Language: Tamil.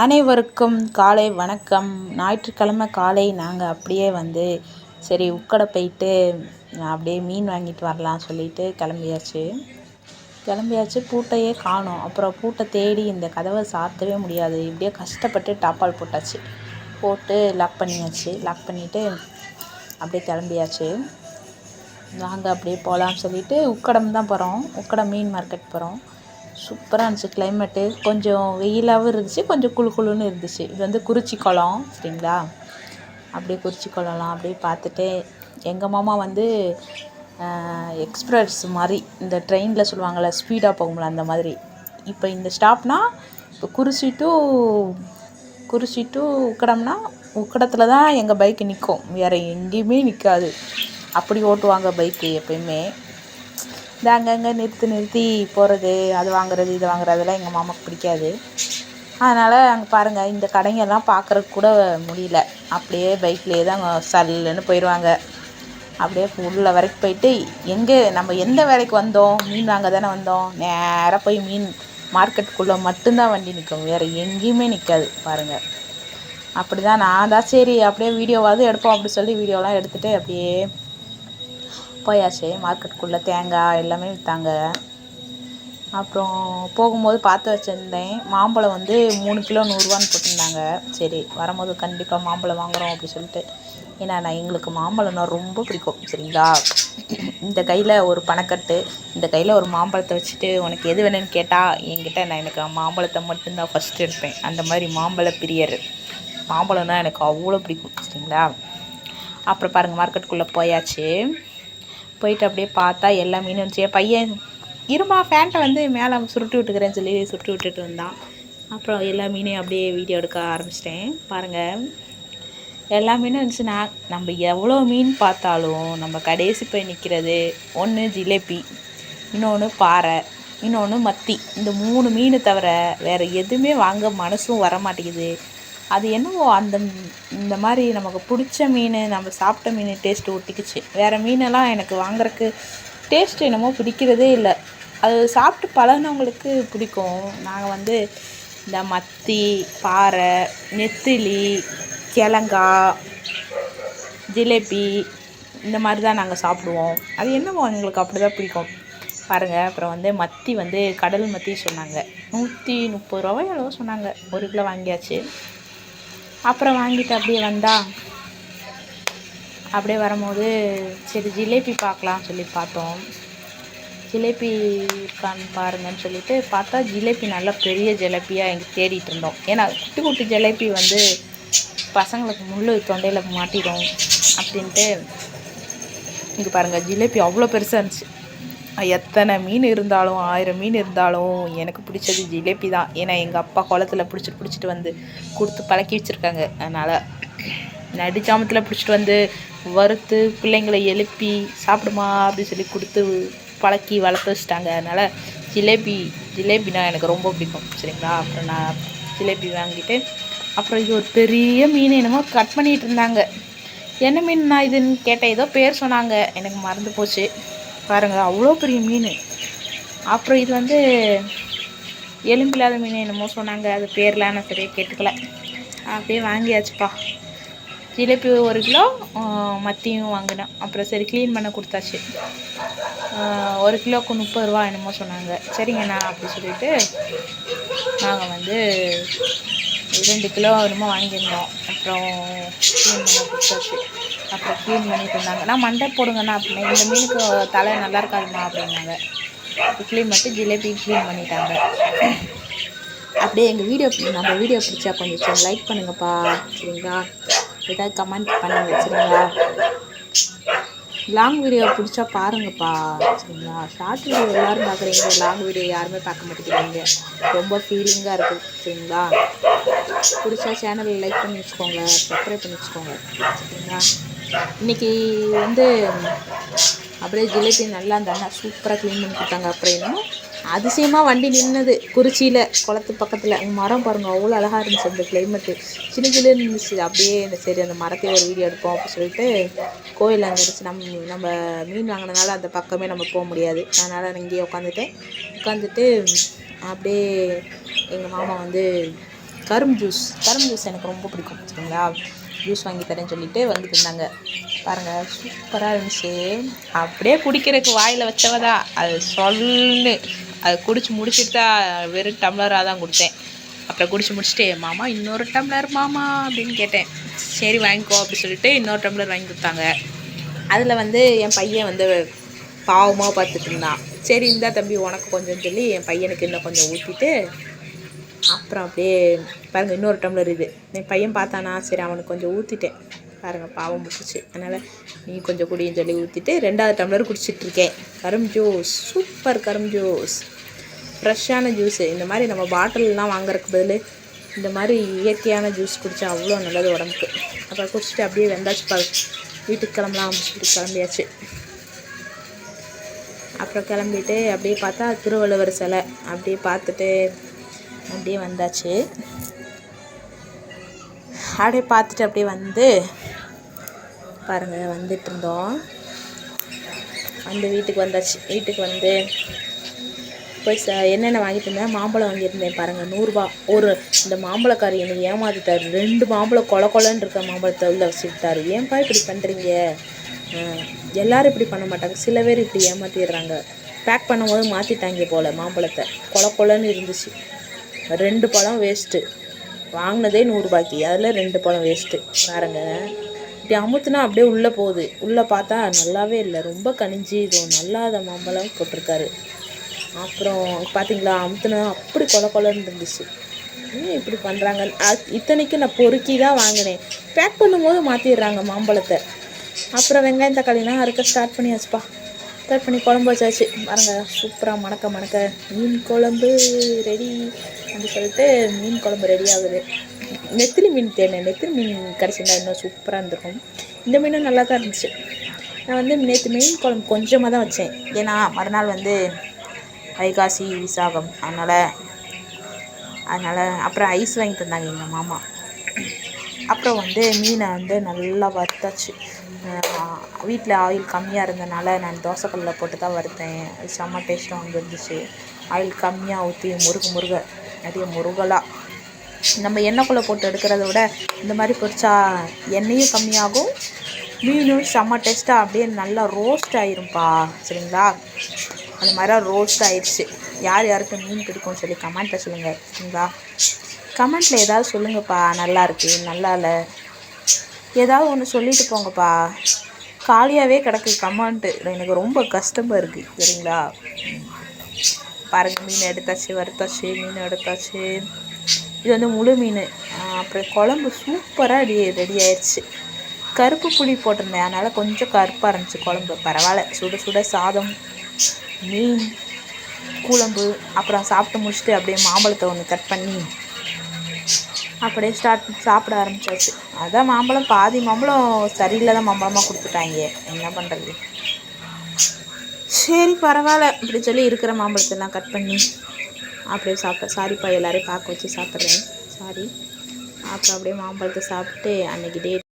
அனைவருக்கும் காலை வணக்கம். ஞாயிற்றுக்கிழமை காலை நாங்கள் அப்படியே வந்து சரி உக்கடை போயிட்டு அப்படியே மீன் வாங்கிட்டு வரலாம் சொல்லிட்டு கிளம்பியாச்சு. கிளம்பியாச்சு பூட்டையே காணும். அப்புறம் பூட்டை தேடி இந்த கதவை சாத்தவே முடியாது. இப்படியே கஷ்டப்பட்டு டாப்பால் போட்டாச்சு. போட்டு லாக் பண்ணியாச்சு. லாக் பண்ணிவிட்டு அப்படியே கிளம்பியாச்சு. நாங்கள் அப்படியே போகலாம்னு சொல்லிட்டு உக்கடம் தான் போகிறோம் உக்கடம் மீன் மார்க்கெட் போகிறோம் சூப்பராக இருந்துச்சு கிளைமேட்டு கொஞ்சம் வெயிலாகவும் இருந்துச்சு கொஞ்சம் குளு குளுன்னு இருந்துச்சு. இது வந்து குறிச்சி குளம் சரிங்களா? அப்படியே குறிச்சி குளம்லாம் அப்படியே பார்த்துட்டு எங்கள் மாமா வந்து எக்ஸ்பிரஸ் மாதிரி இந்த ட்ரெயினில் சொல்லுவாங்கள்ல ஸ்பீடாக போகும்ல அந்த மாதிரி. இப்போ இந்த ஸ்டாப்னால் இப்போ குறிச்சி டு குறிச்சி டு உக்கடம்னா உக்கடத்தில் தான் எங்கள் பைக்கு நிற்கும் வேறு எங்கேயுமே நிற்காது அப்படி ஓட்டுவாங்க பைக்கு எப்பயுமே. இந்த அங்கங்கே நிறுத்தி நிறுத்தி போகிறது அது வாங்குறது இது வாங்குறதெல்லாம் எங்கள் மாமாவுக்கு பிடிக்காது. அதனால் அங்கே பாருங்கள் இந்த கடைங்கெல்லாம் பார்க்குறக்கு கூட முடியல. அப்படியே பைக்லேயே தான் சல்லுன்னு போயிடுவாங்க அப்படியே உள்ள வரைக்கும் போயிட்டு எங்கே நம்ம எந்த வேலைக்கு வந்தோம்? மீன் வாங்க தானே வந்தோம். நேராக போய் மீன் மார்க்கெட்டுக்குள்ளே மட்டும்தான் வண்டி நிற்கும். வேறு எங்கேயுமே நிற்காது பாருங்கள் அப்படி தான் நான் தான் சரி அப்படியே வீடியோவாவது எடுப்போம் அப்படி சொல்லி வீடியோலாம் எடுத்துகிட்டு அப்படியே போயாச்சு மார்க்கெட்டுக்குள்ளே தேங்காய் எல்லாமே விற்றாங்க அப்புறம் போகும்போது பார்த்து வச்சுருந்தேன் மாம்பழம் வந்து மூணு கிலோ நூறுரூவான்னு போட்டிருந்தாங்க. சரி வரும்போது கண்டிப்பாக மாம்பழம் வாங்குகிறோம் அப்படி சொல்லிட்டு. ஏன்னா நான் எங்களுக்கு மாம்பழம்னா ரொம்ப பிடிக்கும் சரிங்களா? இந்த கையில் ஒரு பணக்கட்டு இந்த கையில் ஒரு மாம்பழத்தை வச்சுட்டு உனக்கு எது வேணும்னு கேட்டால் என்கிட்ட நான் எனக்கு மாம்பழத்தை மட்டும்தான் ஃபஸ்ட்டு எடுப்பேன். அந்த மாதிரி மாம்பழ பிரியர். மாம்பழம்னா எனக்கு அவ்வளோ பிடிக்கும் சரிங்களா? அப்புறம் பாருங்கள் மார்க்கெட்டுக்குள்ளே போயாச்சு. போயிட்டு அப்படியே பார்த்தா எல்லா மீனும் இருந்துச்சு பையன் இருமா ஃபேண்ட்டை வந்து மேலே சுருட்டி விட்டுக்கிறேன்னு சொல்லி சுருட்டி விட்டுட்டு இருந்தான். அப்புறம் எல்லா மீனையும் அப்படியே வீடியோ எடுக்க ஆரம்பிச்சிட்டேன். பாருங்கள் எல்லா மீனும் இருந்துச்சு நான் நம்ம எவ்வளோ மீன் பார்த்தாலும் நம்ம கடைசி போய் நிற்கிறது ஒன்று ஜிலேபி இன்னொன்று பாறை இன்னொன்று மத்தி. இந்த மூணு மீன் தவிர வேறு எதுவுமே வாங்க மனசும் வர மாட்டேங்குது அது என்னவோ அந்த இந்த மாதிரி நமக்கு பிடிச்ச மீன் நம்ம சாப்பிட்ட மீன் டேஸ்ட்டு ஒட்டிக்கிச்சு. வேறு மீனெல்லாம் எனக்கு வாங்குறக்கு டேஸ்ட் என்னமோ பிடிக்கிறதே இல்லை. அது சாப்பிட்டு பழகினவங்களுக்கு பிடிக்கும். நாங்கள் வந்து இந்த மத்தி பாறை நெத்திலி கிழங்கா ஜிலேபி இந்த மாதிரி தான் நாங்கள் சாப்பிடுவோம். அது என்னமோ எங்களுக்கு அப்படி தான் பிடிக்கும். பாருங்கள் அப்புறம் வந்து மத்தி வந்து கடல் மத்தி சொன்னாங்க. நூற்றி முப்பது ரூபாய் அளவு சொன்னாங்க. ஒரு கிலோ வாங்கியாச்சு. அப்புறம் வாங்கிட்டு அப்படியே வந்தால் அப்படியே வரும்போது சரி ஜிலேபி பார்க்கலாம் சொல்லி பார்த்தோம். ஜிலேபி இருக்கான்னு பாருங்கன்னு சொல்லிட்டு பார்த்தா ஜிலேபி நல்லா பெரிய ஜிலேபியாக எங்கே தேடிட்டு இருந்தோம். ஏன்னா குட்டி குட்டி ஜிலேபி வந்து பசங்களுக்கு முள் தொண்டையில் மாட்டிடும் அப்படின்ட்டு இங்கே பாருங்கள் ஜிலேபி அவ்வளோ பெருசாக இருந்துச்சு. எத்தனை மீன் இருந்தாலும் ஆயிரம் மீன் இருந்தாலும் எனக்கு பிடிச்சது ஜிலேபி தான். ஏன்னா எங்கள் அப்பா குளத்துல பிடிச்சிட்டு பிடிச்சிட்டு வந்து கொடுத்து பழக்கி வச்சுருக்காங்க. அதனால் நடுச்சாமத்தில் பிடிச்சிட்டு வந்து வறுத்து பிள்ளைங்களை எழுப்பி சாப்பிடுமா அப்படின்னு சொல்லி கொடுத்து பழக்கி வளர்த்து வச்சுட்டாங்க. அதனால் ஜிலேபி ஜிலேபினா எனக்கு ரொம்ப பிடிக்கும் சரிங்களா? அப்புறம் நான் ஜிலேபி வாங்கிட்டு அப்புறம் இது ஒரு பெரிய மீன் என்னமோ கட் பண்ணிகிட்டு இருந்தாங்க. என்ன மீன் நான் இதுன்னு கேட்டேன். ஏதோ பேர் சொன்னாங்க. எனக்கு மறந்து போச்சு. பாருங்கள் அவ்வளோ பெரிய மீன். அப்புறம் இது வந்து எலும்பில்லாத மீன் என்னமோ சொன்னாங்க அது பேர்லாம் நான் சரியாக கேட்டுக்கல. அப்படியே வாங்கியாச்சுப்பா. ஜிலேபி ஒரு கிலோ மத்தியும் வாங்கினேன். அப்புறம் சரி க்ளீன் பண்ண கொடுத்தாச்சு. ஒரு கிலோவுக்கு முப்பது ரூபா என்னமோ சொன்னாங்க. சரிங்கண்ணா அப்படி சொல்லிட்டு நாங்கள் வந்து ரெண்டு கிலோ என்னமோ வாங்கியிருந்தோம். அப்புறம் க்ளீன் பண்ண கொடுத்தாச்சு. அப்புறம் க்ளீன் பண்ணிட்டு இருந்தாங்க. நான் மண்டை போடுங்கண்ணா அப்படின்னா இந்த மீனுக்கு தலை நல்லா இருக்காதுமா அப்படின்னாங்க. க்ளீன் மட்டும் ஜிலேபி க்ளீன் பண்ணிட்டாங்க. அப்படியே எங்கள் வீடியோ நம்ம வீடியோ பிடிச்சா கொஞ்சம் லைக் பண்ணுங்கப்பா. சரிங்களா? ஏதாவது கமெண்ட் பண்ணி சரிங்களா லாங் வீடியோ பிடிச்சா பாருங்கப்பா. சரிங்களா? ஷார்ட் வீடியோ எல்லோரும் பார்க்குறீங்க லாங் வீடியோ யாருமே பார்க்க மாட்டேங்கிறீங்க. ரொம்ப ஃபீலிங்காக இருக்குது சரிங்களா? பிடிச்சா சேனலில் லைக் பண்ணி வச்சுக்கோங்க. சப்ஸ்கிரைப் பண்ணி வச்சுக்கோங்க. சரிங்களா? இன்றைக்கி வந்து அப்படியே ஜிலேபி நல்லா அந்த அண்ணா சூப்பராக க்ளீன் பண்ணி கொடுத்தாங்க. அப்புறம் அதிசயமாக வண்டி நின்றுது குறிச்சியில் குளத்து பக்கத்தில். மரம் பாருங்கள் அவ்வளோ அழகாக இருந்துச்சு அந்த கிளைமேட்டு சின்ன சின்ன இருந்துச்சு. அப்படியே இந்த சரி அந்த மரத்தை ஒரு வீடியோ எடுப்போம் அப்படின்னு சொல்லிட்டு கோயில் அங்கே இருந்துச்சு. நம்ம நம்ம மீன் வாங்கினதுனால அந்த பக்கமே நம்ம போக முடியாது. அதனால் நான் இங்கேயே உட்காந்துட்டேன். உட்காந்துட்டு அப்படியே எங்கள் மாமா வந்து கரும்பு ஜூஸ் கரும்பு ஜூஸ் எனக்கு ரொம்ப பிடிக்கும் வச்சுக்கோங்களா ஜூஸ் வாங்கி தரேன்னு சொல்லிட்டு வந்துட்டு இருந்தாங்க. பாருங்கள் சூப்பராக இருந்துச்சு. அப்படியே குடிக்கிறதுக்கு வாயில் வச்சவதா? அது சொல்லு. அது குடிச்சு முடிச்சிட்டு தான் வெறும் டம்ளராக தான் கொடுத்தேன். அப்புறம் குடிச்சு முடிச்சுட்டு மாமா இன்னொரு டம்ளர் மாமா அப்படின்னு கேட்டேன். சரி வாங்கிக்கோ அப்படின்னு சொல்லிட்டு இன்னொரு டம்ளர் வாங்கி கொடுத்தாங்க. அதில் வந்து என் பையன் வந்து பாவமாக பார்த்துட்டு இருந்தான். சரி இந்தா தம்பி உனக்கு கொஞ்சம் சொல்லி என் பையனுக்கு இன்னும் கொஞ்சம் ஊற்றிட்டு அப்புறம் அப்படியே பாருங்கள் இன்னொரு டம்ளர் இது. என் பையன் பார்த்தானா சரி அவனுக்கு கொஞ்சம் ஊற்றிட்டேன் பாருங்கள் பாவம் முடிச்சிச்சு அதனால் நீ கொஞ்சம் குடின்னு சொல்லி ஊற்றிட்டு ரெண்டாவது டம்ளர் குடிச்சிட்ருக்கேன் கரும்பு ஜூஸ் சூப்பர் கரும்பு ஜூஸ். ஃப்ரெஷ்ஷான ஜூஸு இந்த மாதிரி நம்ம பாட்டில்லாம் வாங்குறதுக்கு பதில் இந்த மாதிரி இயற்கையான ஜூஸ் குடித்தா அவ்வளோ நல்லது உடம்புக்கு. அப்புறம் குடிச்சிட்டு அப்படியே வெந்தாச்சு பா வீட்டுக்கு கிளம்பலாம். சொல்லிட்டு கிளம்பியாச்சு. அப்புறம் கிளம்பிட்டு அப்படியே பார்த்தா திருவள்ளுவர் சிலை. அப்படியே பார்த்துட்டு அப்படியே வந்தாச்சு. அப்படியே பார்த்துட்டு அப்படியே வந்து பாருங்கள் வந்துட்டு இருந்தோம். வந்து வீட்டுக்கு வந்தாச்சு. வீட்டுக்கு வந்து போய் ச என்னென்ன வாங்கிட்டு இருந்தேன்? மாம்பழம் வாங்கியிருந்தேன் பாருங்கள் நூறுரூபா ஒரு இந்த மாம்பழக்காரி எனக்கு ஏமாத்திட்டார். ரெண்டு மாம்பழம் கொல கொலன்னு இருக்க மாம்பழத்தை உள்ள வச்சுக்கிட்டாரு. ஏன்பா இப்படி பண்ணுறீங்க எல்லோரும் இப்படி பண்ண மாட்டாங்க. சில பேர் இப்படி ஏமாற்றிடுறாங்க பேக் பண்ணும்போது மாற்றிட்டாங்க போல் மாம்பழத்தை. கொல கொலன்னு இருந்துச்சு. ரெண்டு பழம் வேஸ்ட்டு வாங்கினதே நூறுரூபாய்க்கு அதில் ரெண்டு பழம் வேஸ்ட்டு பாருங்க. இப்படி அமுத்துனா அப்படியே உள்ளே போகுது. உள்ளே பார்த்தா நல்லாவே இல்லை. ரொம்ப கனிஞ்சு இது நல்லாத மாம்பழம் போட்டிருக்காரு. அப்புறம் பார்த்தீங்களா அமுத்துனா அப்படி கொல கொலன்னு இருந்துச்சு. ஏன் இப்படி பண்ணுறாங்க இத்தனைக்கும் நான் பொறுக்கி தான் வாங்கினேன். பேக் பண்ணும்போது மாற்றிடுறாங்க மாம்பழத்தை. அப்புறம் வெங்காயம் தக்காளிலாம் அறுக்க ஸ்டார்ட் பண்ணியாச்சுப்பா. ஸ்டார்ட் பண்ணி குழம்பு வச்சாச்சு. பாருங்க சூப்பராக மணக்க மணக்க. மீன் குழம்பு ரெடி அப்படின்னு சொல்லிட்டு மீன் குழம்பு ரெடி ஆகுது. நெத்திலி மீன் தேனேன் நெத்திலி மீன் கிடச்சிருந்தா இன்னும் சூப்பராக இருந்திருக்கும். இந்த மீனும் நல்லா தான் இருந்துச்சு. நான் வந்து நேற்று மீன் குழம்பு கொஞ்சமாக தான் வச்சேன். ஏன்னா மறுநாள் வந்து வைகாசி விசாகம். அதனால் அதனால் அப்புறம் ஐஸ் வாங்கி தந்தாங்க எங்கள் மாமா. அப்புறம் வந்து மீனை வந்து நல்லா வறுத்தாச்சு. வீட்டில் ஆயில் கம்மியாக இருந்தனால நான் தோசைக்கல்லில் போட்டு தான் வறுத்தேன். அது செம்ம டேஸ்ட்டும் வந்துருந்துச்சு. ஆயில் கம்மியாக ஊற்றி முருக முருக நிறைய முருகலாக நம்ம எண்ணெய்க்குள்ளே போட்டு எடுக்கிறத விட இந்த மாதிரி பொரிச்சா எண்ணெயும் கம்மியாகும். மீனும் செம்ம டேஸ்ட்டாக அப்படியே நல்லா ரோஸ்ட் ஆயிரும்ப்பா சரிங்களா? அந்த மாதிரி ரோஸ்ட் ஆயிடுச்சு யார் யாருக்கு மீன் பிடிக்கும்னு சொல்லி கமெண்ட்டில் சொல்லுங்கள் சரிங்களா? கமெண்ட்டில் ஏதாவது சொல்லுங்கப்பா நல்லா இருக்கு நல்லா இல்லை. ஏதாவது ஒன்று சொல்லிட்டு போங்கப்பா. காலியாகவே கிடக்கு கமெண்ட்டு எனக்கு ரொம்ப கஷ்டமாக இருக்குது சரிங்களா? பாருங்கள் மீன் எடுத்தாச்சு வறுத்தாச்சு மீன் எடுத்தாச்சு. இது வந்து முழு மீன். அப்புறம் குழம்பு சூப்பராக ரெடி ரெடி ஆயிடுச்சு கருப்பு புளி போட்டிருந்தேன் அதனால் கொஞ்சம் கருப்பாக இருந்துச்சு குழம்பு. பரவாயில்ல சுட சுட சாதம் மீன் குழம்பு அப்புறம் சாப்பிட்டு முடிச்சுட்டு அப்படியே மாம்பழத்தை ஒன்று கட் பண்ணி அப்படியே ஸ்டார்ட் சாப்பிட ஆரம்பிச்சாச்சு. அதான் மாம்பழம் பாதி மாம்பழம் சரியில்லாத மாம்பழமாக கொடுத்துட்டாங்க. என்ன பண்ணுறது சரி பரவாயில்ல. இப்படி சொல்லி இருக்கிற மாம்பழத்தெல்லாம் கட் பண்ணி அப்படியே சாப்பிட்டேன் சாரிப்பா எல்லோரையும் பார்க்க வச்சு சாப்பிட்றேன். சாரி அப்புறம் அப்படியே மாம்பழத்தை சாப்பிட்டு அன்றைக்கி டேட்